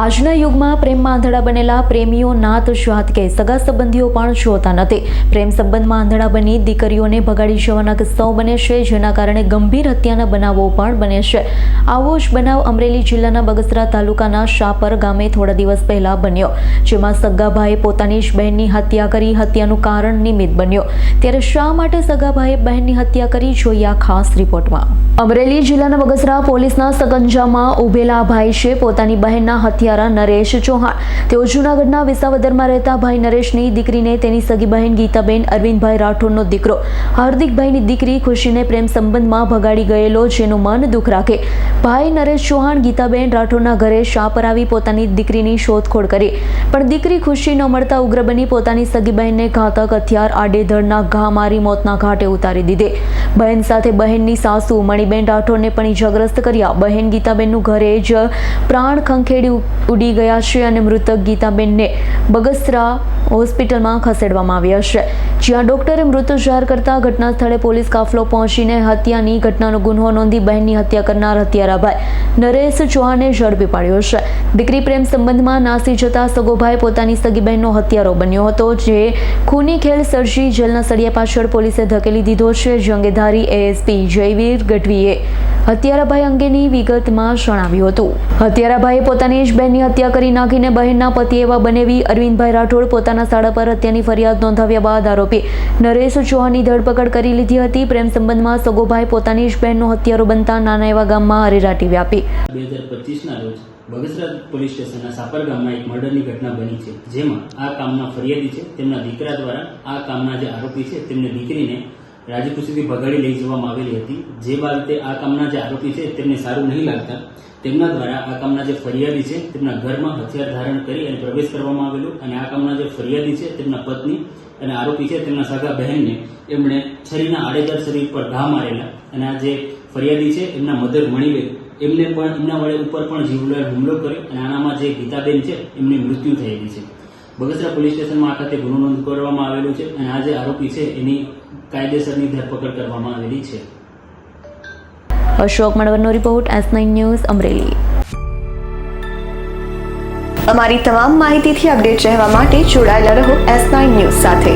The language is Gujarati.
આજના યુગમાં પ્રેમમાં આંધળા બનેલા પ્રેમીઓ નાત જાત કે સગા સંબંધીઓ પણ જોતા નથી. પ્રેમ સંબંધમાં આંધળા બની દીકરીઓને ભગાડી જવાના કિસ્સાઓ બને છે, જેના કારણે ગંભીર હત્યાના બનાવો પણ બને છે. આવો જ બનાવ અમરેલી જિલ્લાના બગસરા તાલુકાના શાપર ગામે થોડા દિવસ પહેલા બન્યો, જેમાં સગાભાઈએ પોતાની જ બહેનની હત્યા કરી હત્યાનું કારણ નિમિત્ત બન્યો. ત્યારે શા માટે સગાભાઈએ બહેનની હત્યા કરી, જોઈએ આ ખાસ રિપોર્ટમાં. અમરેલી જિલ્લાના બગસરા પોલીસના સગંજામાં ઉભેલા ભાઈ છે પોતાની બહેનના હત્યારા નરેશ ચૌહાણ. તેઓ જૂનાગઢના વિસાવદરમાં રહેતા ભાઈ નરેશની દીકરીને તેની સગી બહેન ગીતાબેન, અરવિંદભાઈ રાઠોડનો દીકરો. હાર્દિકભાઈની દીકરી ખુશીને પ્રેમ સંબંધમાં ભગાડી ગયેલો, જેનું મન દુઃખ રાખે. ભાઈ નરેશ ચૌહાણ ગીતાબેન રાઠોડના ઘરે શાપર આવી પોતાની દીકરીની શોધખોળ કરી. પણ દીકરી ખુશી ન મળતા ઉગ્ર બની પોતાની સગી બહેનને ઘાતક હથિયાર આડેધડના ઘા મારી મોતના ઘાટે ઉતારી દીધે. બહેન સાથે બહેનની સાસુ મણિબેન રાઠોડને પણ ઇજાગ્રસ્ત કર્યા. બહેન ગીતાબેનનું ઘરે જ પ્રાણ ખંખેડી ઉડી ગયા છે અને મૃતક ગીતાબેનને બગસરા હોસ્પિટલમાં ખસેડવામાં આવ્યા છે. જ્યાં ડોક્ટરે મૃત જાહેર કરતા ઘટના સ્થળે પોલીસ કાફલો પહોંચીને હત્યાની ઘટનાનો ગુન્હો નોંધી બહેનની હત્યા કરનાર હત્યારાભાઈ નરેશ ચૌહાણને ઝડપી પાડ્યો છે. દીકરી પ્રેમ સંબંધમાં નાસી જતા સગોભાઈ પોતાની સગી બહેનનો હત્યારો બન્યો હતો, જે ખૂની ખેલ સર્જી જેલના સળિયા પાછળ પોલીસે ધકેલી દીધો છે. જે અંગેધારી એએસપી જયવીર ગઢવીએ હત્યારાભાઈ અંગેની વિગતમાં જણાવ્યું હતું. હત્યારાભાઈએ પોતાની જ બહેનની હત્યા કરી નાખીને બહેનના પતિ એવા બનેવી અરવિંદભાઈ રાઠોડ પોતાના શાળા પર હત્યાની ફરિયાદ નોંધાવ્યા બાદ આરોપી નરેશ ચૌહાણની ધરપકડ કરી લીધી હતી. પ્રેમ સંબંધમાં સગોભાઈ પોતાની જ બહેનનો હત્યારો બનતા નાના એવા ગામમાં અરેરાટી વ્યાપી. બે હજાર રોજ બગસરા પોલીસ સ્ટેશનના સાપર એક મર્ડરની ઘટના બની છે, જેમાં આ કામના ફરિયાદી છે. તેમના દીકરા દ્વારા આ કામના જે આરોપી છે, તેમને દીકરીને રાજીપુર ભગાડી લઈ જવામાં આવેલી હતી. જે બાબતે આ કામના જે આરોપી છે તેમને સારું નહીં લાગતા. તેમના દ્વારા આ કામના જે ફરિયાદી છે તેમના ઘરમાં હથિયાર ધારણ કરી અને પ્રવેશ કરવામાં આવેલો અને આ કામના જે ફરિયાદી છે તેમના પત્ની અને આરોપી છે તેમના સગા બહેનને એમણે છરીના આડેદાર શરીર પર ઘા મારેલા અને આ જે ફરિયાદી છે એમના મધર મણીબેન એમને પણ એમના વડે ઉપર પણ જીવલેણ હુમલો કર્યો અને આનામાં જે ગીતાબેન છે એમની મૃત્યુ થયેલી છે. બગસરા પોલીસ સ્ટેશનમાં આ ખાતે ગુનો નોંધ કરવામાં આવેલો છે અને આ જે આરોપી છે એની કાયદેસરની ધરપકડ કરવામાં આવેલી છે. Ashok મણવરનો report S nine news Amreli. અમારી તમામ માહિતીથી અપડેટ રહેવા માટે જોડાયેલા રહો એસ નાઇન ન્યૂઝ સાથે.